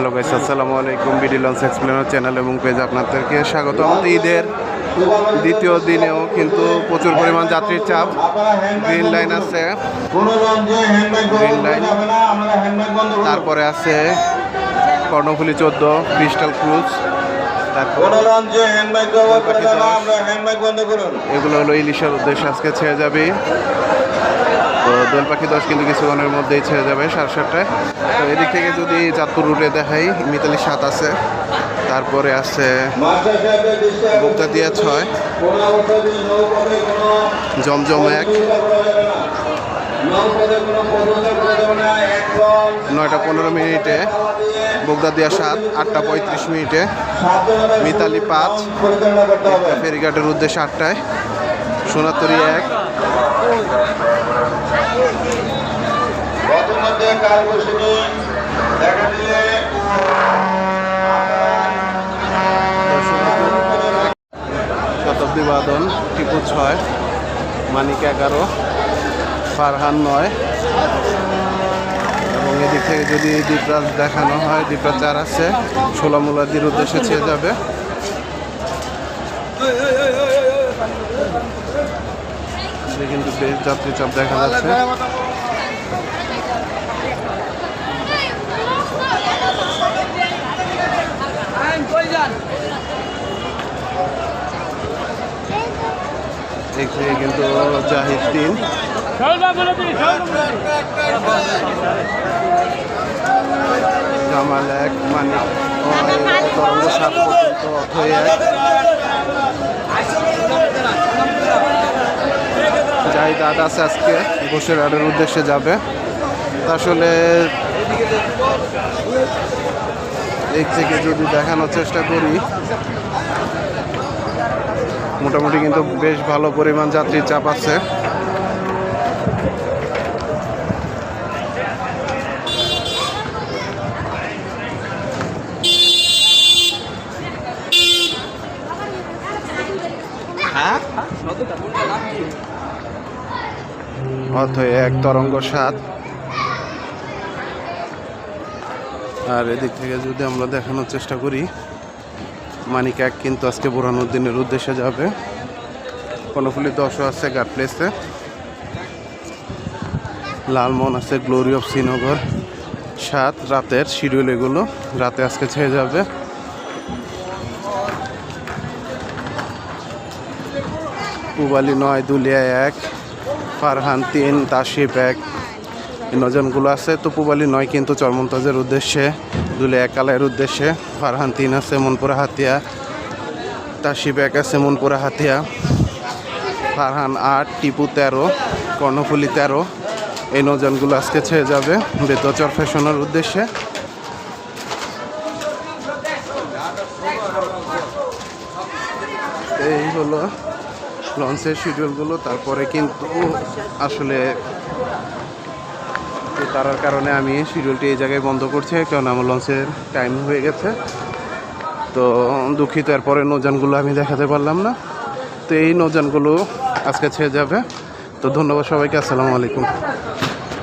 Hello guys আসসালামু আলাইকুম। BD launch explainer channel এবং পেজ আপনাদেরকে স্বাগত ঈদের দ্বিতীয় দিনেও কিন্তু প্রচুর পরিমাণ যাত্রীর চাপ। গ্রিন লাইন আছে। কোনো লঞ্চে হ্যান্ডব্যাগ Green line. যাবে না আমরা হ্যান্ডব্যাগ বন্ধ করুন তারপরে আছে কর্ণফুলি চোদ্দ ক্রিস্টাল ক্রুজ এগুলো হলো ইলিশের উদ্দেশ্যে আজকে ছেড়ে যাবে। তো দোল পাখি দশ কিন্তু কিছুক্ষণের মধ্যেই ছেড়ে যাবে সাড়ে সাতটায়। তো এদিক থেকে যদি চাঁদপুর রুটে দেখাই, মিতালি সাত আছে, তারপরে আছে দিয়ে ছয়, জমজম এক, নয়টা পনেরো মিনিটে বগদা দিয়া সাত, আটটা পঁয়ত্রিশ মিনিটে, মিতালি পাঁচ, ফেরিঘাটের উদ্দেশ্যে আটটায় সোনাতরি এক শতাব্দী বাদন, টিপু ছয়, মানিক এগারো, ফারহান নয়। এবং এদিক থেকে যদি দ্বীপরাজ দেখানো হয়, দ্বীপরাজ চার আছে ষোলামুলাদির উদ্দেশ্যে ছেড়ে যাবে। এদিকে কিন্তু বেশ যাত্রী চাপ দেখা যাচ্ছে। থেকে কিন্তু জাহিদ তিন। জামাল এক মানিক নয়, তরঙ্গ সাত পর্যন্ত অথই এক। আট আছে আজকে ঘোষের আটের উদ্দেশ্যে যাবে। আসলে দিক থেকে যদি দেখানোর চেষ্টা করি। মোটামুটি কিন্তু বেশ ভালো পরিমাণ যাত্রীর চাপ আছে। অথয় এক তরঙ্গ সাত। আর এদিক থেকে যদি আমরা দেখানোর চেষ্টা করি, মানিক এক কিন্তু আজকে বুরহানুদ্দিনের উদ্দেশ্যে যাবে। কর্ণফুলি দশও আছে গার্ড প্লেসে লালমোহন আছে গ্লোরি অফ শ্রীনগর। সাত রাতের শিডিউল এগুলো, রাতে আজকে ছেড়ে যাবে। পুবালি নয় দুলিয়া এক। ফারহান, তিন এক। এই নজনগুলো আছে তো পুবালি নয়, কিন্তু চরমন্তাজের উদ্দেশ্যে, দুলে এক কালাইয়ের উদ্দেশ্যে। ফারহান তিন আছে, মনপুরা হাতিয়া। তাশিফ এক আছে, মনপুরা হাতিয়া। ফারহান আট, টিপু তেরো, কর্ণফুলি তেরো। এই নজনগুলো আজকে ছেড়ে যাবে বেতচর ফ্যাশনের উদ্দেশ্যে। এই হলো লঞ্চের শিডিউলগুলো তারপরে কিন্তু আসলে তার কারণে আমি শিডিউলটি এই জায়গায় বন্ধ করছি, কারণ আমার লঞ্চের টাইম হয়ে গেছে। তো দুঃখিত, এরপরে নৌজানগুলো আমি দেখাতে পারলাম না। তো এই নৌজানগুলো আজকে ছেড়ে যাবে। তো ধন্যবাদ সবাইকে, আসসালামু আলাইকুম।